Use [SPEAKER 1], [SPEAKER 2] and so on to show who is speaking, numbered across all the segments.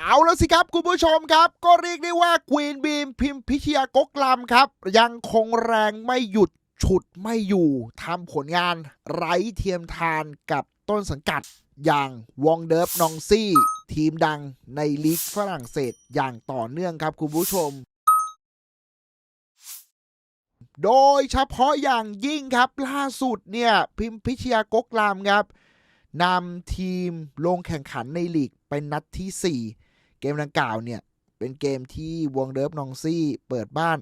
[SPEAKER 1] เอาแล้วสิครับคุณผู้ชมครับ ก็เรียกได้ว่าควีนบีมพิมพิชยากกลำครับ ยังคงแรงไม่หยุดฉุดไม่อยู่ทำผลงานไร้เทียมทานกับต้นสังกัดอย่างวองเดิฟนองซี่ ทีมดังในลีกฝรั่งเศสอย่างต่อเนื่องครับคุณผู้ชม โดยเฉพาะอย่างยิ่งครับล่าสุดเนี่ยพิมพิชยากกลำครับนำทีมลงแข่งขันในลีกเป็นนัดที่4 เกมดังกล่าวเนี่ย เป็นเกมที่วงเดิฟนองซี่เปิดบ้าน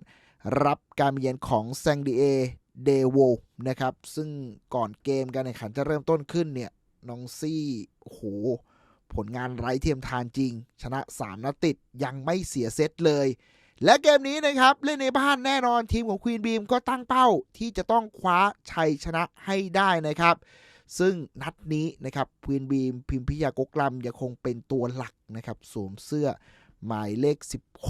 [SPEAKER 1] รับการเยือนของแซงดีเอเดโวนะครับ ซึ่งก่อนเกมการแข่งขันจะเริ่มต้นขึ้นเนี่ยนองซี่โอ้โหผลงานไร้เทียมทานจริง ชนะ 3 นัดติดยังไม่เสียเซตเลย และเกมนี้นะครับ เล่นในบ้านแน่นอนทีมของควีนบีมก็ตั้งเป้าที่จะต้องคว้าชัยชนะให้ได้นะครับ ซึ่งนัดนี้นะครับควีนบีมพิมพิยากกลัมยังคงเป็นตัวหลักนะครับสวมเสื้อหมายเลข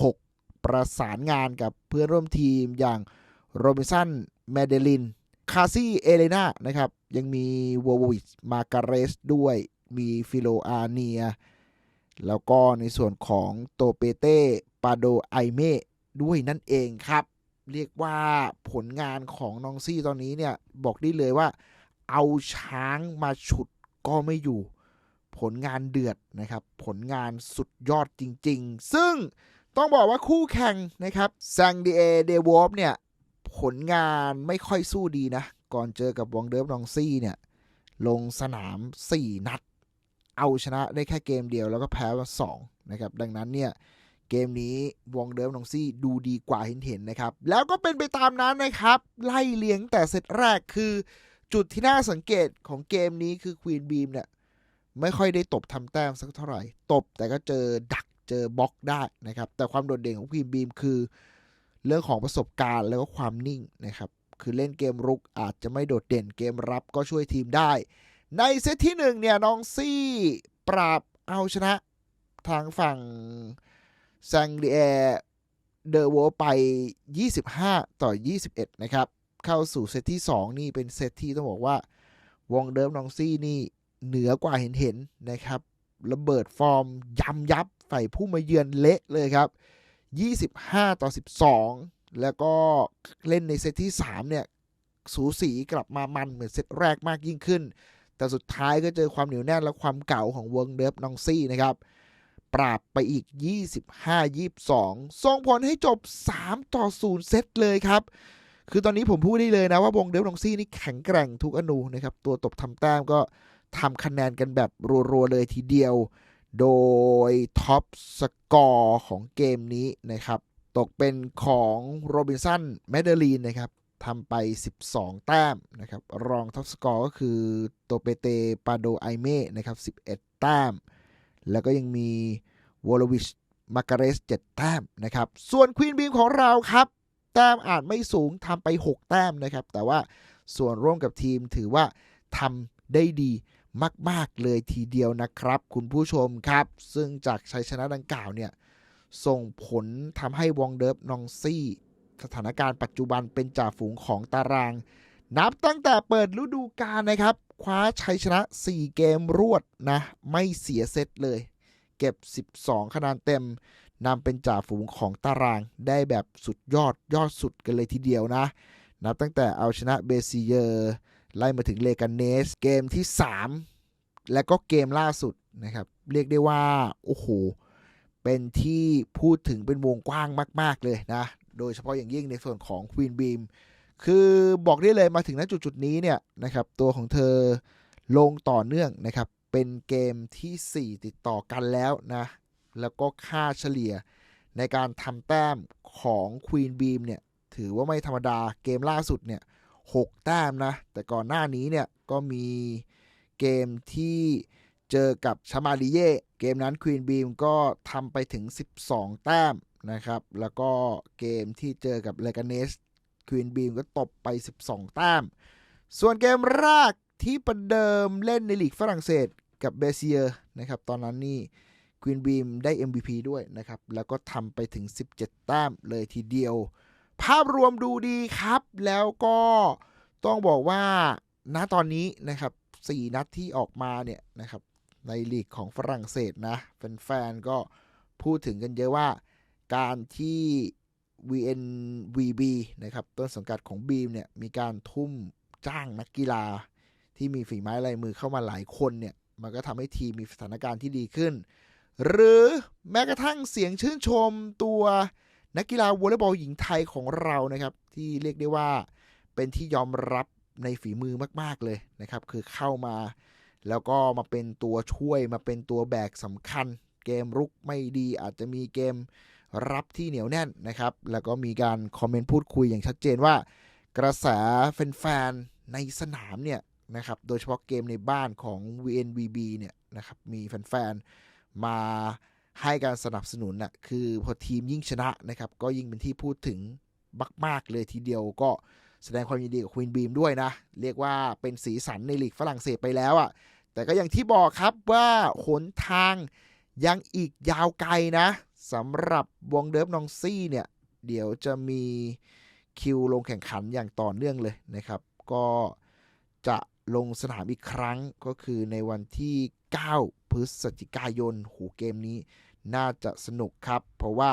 [SPEAKER 1] 16 ประสานงานกับเพื่อนร่วมทีมอย่างโรบินสันแมเดลิน คาซี่ เอเลนานะครับ ยังมีวอลวิชมาการเรสด้วย มีฟิโลอาเนีย แล้วก็ในส่วนของโตเปเต้ ปาโดไอเมด้วยนั่นเองครับ เรียกว่าผลงานของนองซี่ตอนนี้เนี่ย บอกได้เลยว่า เอาช้างมาฉุดก็ไม่อยู่ ผลงานเดือดนะครับ ผลงานสุดยอดจริง ๆ ซึ่งต้องบอกว่าคู่แข่งนะครับแซงดีเอเดวอฟเนี่ย ผลงานไม่ค่อยสู้ดีนะ ก่อนเจอกับวองเดิร์ฟนองซี่เนี่ย ลงสนาม 4 นัด เอาชนะได้แค่เกมเดียวแล้วก็แพ้มา2นะครับ ดังนั้นเนี่ย เกมนี้วองเดิร์ฟนองซี่ดูดีกว่าเห็นเห็นๆนะครับ แล้วก็เป็นไปตามนั้นนะครับ ไล่เลี้ยงแต่เซตแรกคือ จุดที่น่าสังเกตของเกมนี้คือควีนบีมเนี่ยไม่ค่อยได้ตบทำแต้มสักเท่าไหร่ ตบแต่ก็เจอดักเจอบล็อกได้นะครับ แต่ความโดดเด่นของควีนบีมคือเรื่องของประสบการณ์แล้วก็ความนิ่งนะครับ คือเล่นเกมรุกอาจจะไม่โดดเด่นเกมรับก็ช่วยทีมได้ ในเซตที่หนึ่งเนี่ยน้องซี่ปราบเอาชนะทางฝั่งแซงเดียเดอโวไป 25 ต่อ 21 นะครับ เข้าสู่เซตที่ 2 นี่เป็นเซตที่ต้องบอกว่าวงเดิมนองซี่นี่เหนือกว่าเห็นเห็นนะครับ ระเบิดฟอร์มยำยับใส่ผู้มาเยือนเละเลยครับ 25 ต่อ 12 แล้วก็เล่นในเซตที่ 3 เนี่ย สูสีกลับมามันเหมือนเซตแรกมากยิ่งขึ้น แต่สุดท้ายก็เจอความเหนียวแน่นและความเก่าของวงเดิฟนองซี่นะครับ ปราบไปอีก 25-22 ส่งผลให้จบ 3 ต่อ 0 เซตเลยครับ คือตอนนี้ผมพูดได้เลยนะว่าวงเดฟนองซี่นี่แข็งแกร่งทุกอนูนะครับ ตัวตบทำแต้มก็ทำคะแนนกันแบบรัวๆเลยทีเดียว โดยท็อปสกอร์ของเกมนี้นะครับ ตกเป็นของโรบินสันแมดเดลีนนะครับทำไป 12 แต้มนะครับ รองท็อปสกอร์ก็คือโตเปเตปาโดไอเม่นะครับ11 แต้ม แล้วก็ยังมีวอลวิชมาการเรส 7 แต้มนะครับ ส่วนควีนบีมของเราครับ แต้มอาจไม่สูงทำไป 6 แต้มนะครับ แต่ว่าส่วนร่วมกับทีมถือว่าทำได้ดีมาก ๆ เลยทีเดียวนะครับ คุณผู้ชมครับ ซึ่งจากชัยชนะดังกล่าวเนี่ย ส่งผลทำให้วองเดิร์ฟนองซี่ สถานการณ์ปัจจุบันเป็นจ่าฝูงของตาราง นับตั้งแต่เปิดฤดูกาลนะครับ คว้าชัยชนะ 4 เกมรวดนะ ไม่เสียเซตเลย เก็บ 12 คะแนนเต็ม นำเป็นจ่าฝูงของตารางได้แบบสุดยอดยอดสุดกันเลยทีเดียวนะ นับตั้งแต่เอาชนะเบซิเยอร์ไล่มาถึงเลกาเนส เกมที่ 3 และก็เกมล่าสุดนะครับ เรียกได้ว่า โอ้โห เป็นที่พูดถึงเป็นวงกว้างมาก ๆ เลยนะ โดยเฉพาะอย่างยิ่งในส่วนของควีนบีมคือบอกได้เลยมาถึงณจุดจุดนี้เนี่ยนะครับ ตัวของเธอลงต่อเนื่องนะครับ เป็นเกมทีสี่4 ติดต่อกันแล้วนะ แล้วก็ค่าเฉลี่ยในการทำแต้มของควีนบีมเนี่ยถือว่าไม่ธรรมดาเกมล่าสุดเนี่ยหกแต้มนะ แต่ก่อนหน้านี้เนี่ยก็มีเกมที่เจอกับชามาริเย่เกมนั้นควีนบีมก็ทำไปถึง 12 แต้มนะครับ แล้วก็เกมที่เจอกับเลกาเนสควีนบีมก็ตบไป 12 แต้ม ส่วนเกมแรกที่ประเดิมเล่นในลีกฝรั่งเศสกับเบเซียนะครับ ตอนนั้นนี่ ควีนบีมได้ MVP ด้วยนะครับ แล้วก็ทำไปถึง 17 แต้มเลยทีเดียว ภาพรวมดูดีครับ แล้วก็ต้องบอกว่าณตอนนี้นะครับ 4 นัดที่ออกมาเนี่ยนะครับ ในลีกของฝรั่งเศสนะ แฟนๆ ก็พูดถึงกันเยอะว่าการที่ VNVB นะครับ ต้นสังกัดของบีมเนี่ย มีการทุ่มจ้างนักกีฬา ที่มีฝีไม้ลายมือเข้ามาหลายคนเนี่ย มันก็ทำให้ทีมมีสถานการณ์ที่ดีขึ้น หรือแม้กระทั่งเสียงชื่นชมตัวนักกีฬาวอลเลย์บอลหญิงไทยของเรานะครับ ที่เรียกได้ว่าเป็นที่ยอมรับในฝีมือมาก ๆ เลยนะครับ คือเข้ามา แล้วก็มาเป็นตัวช่วยมาเป็นตัวแบกสำคัญ เกมรุกไม่ดีอาจจะมีเกมรับที่เหนียวแน่นนะครับ แล้วก็มีการคอมเมนต์พูดคุยอย่างชัดเจนว่า กระแสแฟนๆในสนามเนี่ยนะครับ โดยเฉพาะเกมในบ้านของ VNVB เนี่ยนะครับ มีแฟนๆ มาให้การสนับสนุนนะ่ะคือพอทีมยิ่งชนะนะครับ ก็ยิ่งเป็นที่พูดถึงมากๆเลยทีเดียวก็แสดงความยินดีกับควีนบีมด้วยนะ เรียกว่าเป็นสีสันในลีกฝรั่งเศสไปแล้วอะ่ะ แต่ก็อย่างที่บอกครับว่าหนทางยังอีกยาวไกลนะสำหรับวงเดิฟนองซี่เนี่ย เดี๋ยวจะมีคิวลงแข่งขันอย่างต่อเนื่องเลยนะครับ ก็จะลงสนามอีกครั้งก็คือในวันที่ 9พฤศจิกายนหูเกมนี้ น่าจะสนุกครับ เพราะว่า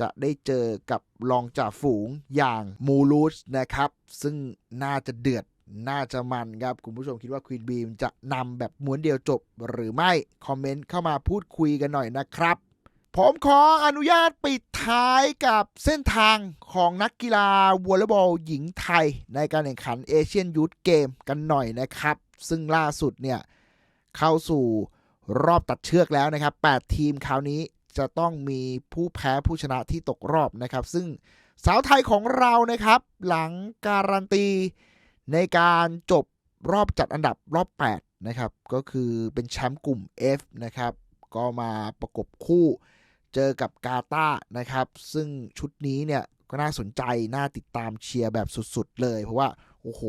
[SPEAKER 1] จะได้เจอกับรองจ่าฝูงอย่างมูลูสนะครับ ซึ่งน่าจะเดือดน่าจะมันครับ คุณผู้ชมคิดว่าควีนบีมจะนำแบบม้วนเดียวจบหรือไม่ คอมเมนต์เข้ามาพูดคุยกันหน่อยนะครับ ผมขออนุญาตปิดท้ายกับเส้นทางของนักกีฬาวอลเลย์บอลหญิงไทย ในการแข่งขันเอเชียนยูทเกมกันหน่อยนะครับ ซึ่งล่าสุดเนี่ย เข้าสู่ รอบตัดเชือกแล้วนะครับ 8 ทีมคราวนี้จะต้องมีผู้แพ้ผู้ชนะที่ตกรอบนะครับ ซึ่งสาวไทยของเรานะครับ หลังการันตีในการจบรอบจัดอันดับรอบ 8 นะครับ ก็คือเป็นแชมป์กลุ่ม F นะครับ ก็มาประกบคู่เจอกับกาตานะครับ ซึ่งชุดนี้เนี่ยก็น่าสนใจ น่าติดตามเชียร์แบบสุด ๆ เลย เพราะว่า โอ้โห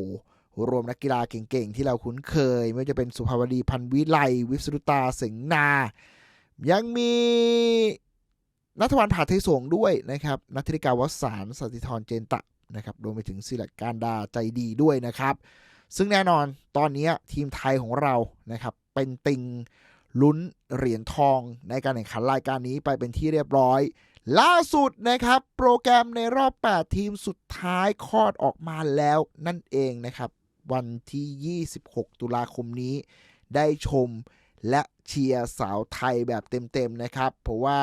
[SPEAKER 1] รวมนักกีฬาเก่งๆ ที่เราคุ้นเคย ไม่ว่าจะเป็นสุภาวดีพันวิไล วิสรุตาเสงนา ยังมีนัทวันผาเทสงด้วยนะครับนัทธิกาวสารสติธรเจนตะนะครับรวมไปถึงศิลการดาใจดีด้วยนะครับ ซึ่งแน่นอนตอนนี้ทีมไทยของเรานะครับเป็นติงลุ้นเหรียญทองในการแข่งขันรายการนี้ไปเป็นที่เรียบร้อย ล่าสุดนะครับ โปรแกรมในรอบ 8 ทีมสุดท้ายคลอดออกมาแล้วนั่นเองนะครับ วันที่ 26 ตุลาคมนี้ ได้ชมและเชียร์สาวไทยแบบเต็มๆนะครับ เพราะว่า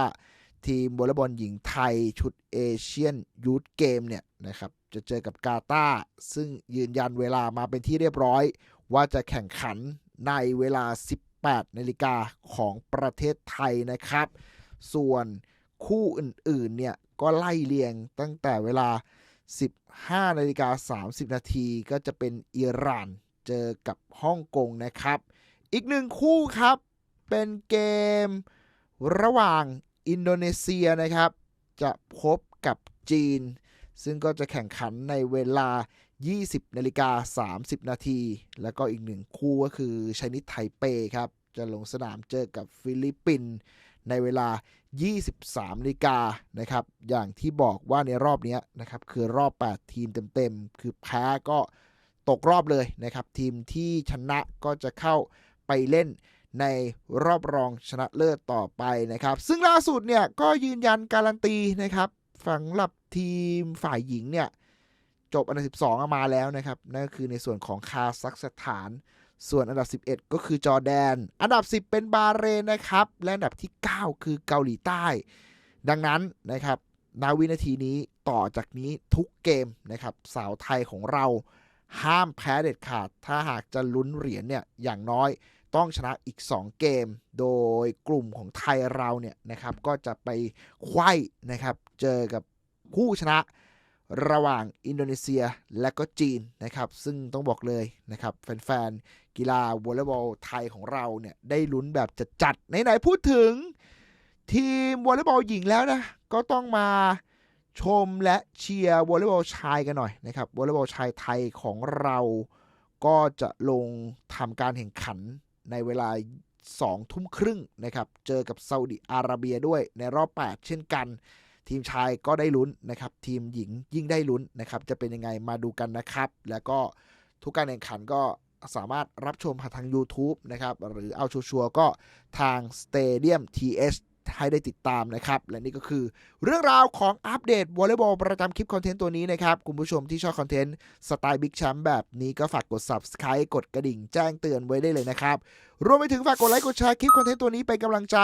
[SPEAKER 1] ทีมวอลเลย์บอลหญิงไทยชุดเอเชียนยูทเกมเนี่ยนะครับจะเจอกับกาตาร์ซึ่งยืนยันเวลามาเป็นที่เรียบร้อย ว่าจะแข่งขันในเวลา 18 นาฬิกาของประเทศไทยนะครับ ส่วนคู่อื่นๆเนี่ยก็ไล่เรียงตั้งแต่เวลา 15นาฬิกา30 นาทีก็จะเป็นอิหร่านเจอกับฮ่องกงนะครับ อีกหนึ่งคู่ครับ เป็นเกมระหว่างอินโดนีเซียนะครับ จะพบกับจีน ซึ่งก็จะแข่งขันในเวลา 20นาฬิกา30 นาที แล้วก็อีกหนึ่งคู่ก็คือชนิดไทเปครับ จะลงสนามเจอกับฟิลิปปินส์ ในเวลา 23นาฬิกานะครับ อย่างที่บอกว่าในรอบนี้นะครับ คือรอบ 8 ทีมเต็มๆ คือแพ้ก็ตกรอบเลยนะครับ ทีมที่ชนะก็จะเข้าไปเล่นในรอบรองชนะเลิศต่อไปนะครับ ซึ่งล่าสุดเนี่ยก็ยืนยันการันตีนะครับฝังหลับทีมฝ่ายหญิงเนี่ยจบอันดับ 12 มาแล้วนะครับ นั่นก็คือในส่วนของคาซัคสถาน ส่วนอันดับ 11 ก็คือจอร์แดน อันดับ 10 เป็นบาเรนนะครับ และอันดับที่ 9 คือเกาหลีใต้ ดังนั้นนะครับนาวินาทีนี้ต่อจากนี้ทุกเกมนะครับ สาวไทยของเราห้ามแพ้เด็ดขาด ถ้าหากจะลุ้นเหรียญเนี่ยอย่างน้อยต้องชนะอีก 2 เกม โดยกลุ่มของไทยเราเนี่ยนะครับ ก็จะไปไขว้นะครับ เจอกับผู้ชนะ ระหว่างอินโดนีเซียและก็จีนนะครับ ซึ่งต้องบอกเลยนะครับ แฟนๆ กีฬาวอลเลย์บอลไทยของเราเนี่ย ได้ลุ้นแบบจัดจัดไหนๆพูดถึง ทีมวอลเลย์บอลหญิงแล้วนะ ก็ต้องมาชมและเชียร์วอลเลย์บอลชายกันหน่อยนะครับวอลเลย์บอลชายไทยของเรา ก็จะลงทำการแข่งขันในเวลา2ทุ่มครึ่งนะครับ เจอกับซาอุดิอาระเบียด้วยในรอบ 8 เช่นกัน ทีมชายก็ได้ลุ้นนะครับ ทีมหญิงยิ่งได้ลุ้นนะครับ จะเป็นยังไงมาดูกันนะครับ แล้วก็ทุกการแข่งขันก็สามารถรับชมผ่านทาง YouTube นะครับ หรือเอาชัวร์ก็ทาง Stadium TH ให้ได้ติดตามนะครับ และนี่ก็คือเรื่องราวของอัปเดตวอลเลย์บอลประจำคลิปคอนเทนต์ตัวนี้นะครับ คุณผู้ชมที่ชอบคอนเทนต์สไตล์บิ๊กแชมป์แบบนี้ก็ฝากกด subscribe กดกระดิ่งแจ้งเตือนไว้ได้เลยนะครับ รวมไปถึงฝากกดไลค์กดแชร์คลิปคอนเทนต์ตัวนี้เป็นกำลังใจ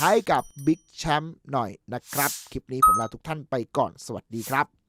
[SPEAKER 1] ให้กับบิ๊กแชมป์หน่อยนะครับ คลิปนี้ผมลาทุกท่านไปก่อนสวัสดีครับ